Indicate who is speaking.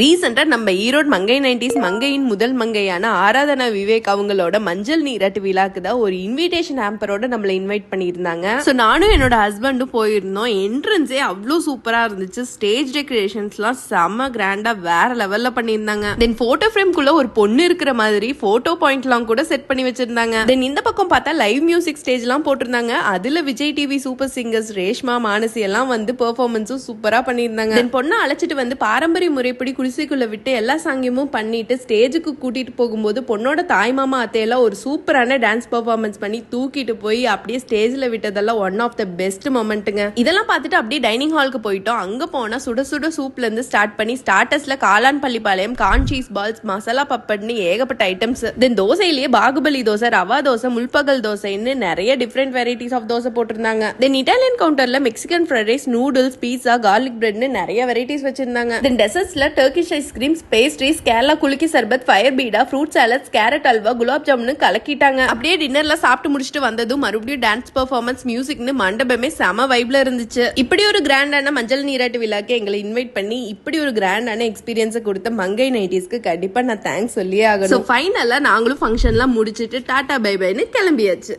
Speaker 1: ரீசெண்டாக நம்ம ஈரோடு மங்கை நைன்டிஸ் மங்கையின் முதல் மங்கையான ஆராதனா விவேக் அவங்களோட மஞ்சள் நீராட்டு விழாக்கு தான் ஒரு இன்விடேஷன் ஆம்பரோட நம்மளை இன்வைட் பண்ணியிருந்தாங்க. ஸோ நானும் என்னோட ஹஸ்பண்டும் போயிருந்தோம். என்ட்ரன்ஸே அவ்வளோ சூப்பராக இருந்துச்சு. ஸ்டேஜ் டெக்கரேஷன்ஸ்லாம் செம்ம கிராண்டாக வேற லெவலில் பண்ணியிருந்தாங்க. தென் ஃபோட்டோ ஃப்ரேம்குள்ள ஒரு பொண்ணு இருக்கிற மாதிரி ஃபோட்டோ பாயிண்ட்லாம் கூட செட் பண்ணி வச்சிருந்தாங்க. தென் இந்த பக்கம் பார்த்தா லைவ் மியூசிக் ஸ்டேஜ்லாம் போட்டிருந்தாங்க. அதில் Vijay TV super singers Reshma Manasi எல்லாம் வந்து பெர்ஃபார்மன்ஸும் சூப்பராக பண்ணியிருந்தாங்க. தென் பொண்ணை அழைச்சிட்டு வந்து பாரம்பரிய முறைப்படி குடிசைக்குள்ள விட்டு எல்லா சாங்கியமும் பண்ணிட்டு ஸ்டேஜுக்கு கூட்டிட்டு போகும்போது பொண்ணோட தாய் மாமா அத்தையெல்லாம் ஒரு சூப்பரான டான்ஸ் பர்ஃபார்மன்ஸ் பண்ணி தூக்கிட்டு போய் அப்படியே ஸ்டேஜ்ல விட்டதெல்லாம் ஒன் ஆஃப் த பெஸ்ட் மொமெண்ட்டுங்க இதெல்லாம் பார்த்துட்டு அப்படியே டைனிங் ஹாலுக்கு போயிட்டோம். அங்க போனா சுட சுட சூப்ல இருந்து ஸ்டார்ட் பண்ணி ஸ்டார்டர்ஸ்ல காளான் Pallipalayam corn cheese balls masala பப்பட்னு ஏகப்பட்ட ஐட்டம்ஸ் தென் தோசையிலேயே பாகுபலி தோசை ரவா தோசை முல்பகல் தோசைன்னு நிறைய டிஃப்ரெண்ட் வெரைட்டிஸ் ஆஃப் தோசை போட்டிருந்தாங்க. Then Italian கவுண்டர்ல Mexican fried rice noodles pizza garlic பிரெட்னு நிறைய வெரைட்டிஸ் வச்சிருந்தாங்க. Then டெசர்ட்ஸ்ல Turkish ice creams pastries Kerala kulukki sharbat fire beeda fruit salads carrot halwa gulab jamun கலக்கிட்டாங்க. அப்படியே டின்னர்ல சாப்பிட்டு முடிச்சுட்டு வந்ததும் மறுபடியும் டான்ஸ் பர்ஃபார்மன்ஸ் மியூசிக்னு மண்டபமே செம வைப்ல இருந்துச்சு. இப்படி ஒரு கிராண்டான மஞ்சள் நீராட்டு விழாக்கு எங்களை இன்வைட் பண்ணி இப்படி ஒரு கிராண்டான எக்ஸ்பீரியன்ஸை கொடுத்த மங்கை நைட்டிஸ்க்கு கண்டிப்பா நான் தேங்க்ஸ் சொல்லியே ஆகணும். ஸோ ஃபைனலா நாங்களும் ஃபங்க்ஷன்லாம் முடிச்சுட்டு டாடா பை பைன்னு கிளம்பியாச்சு.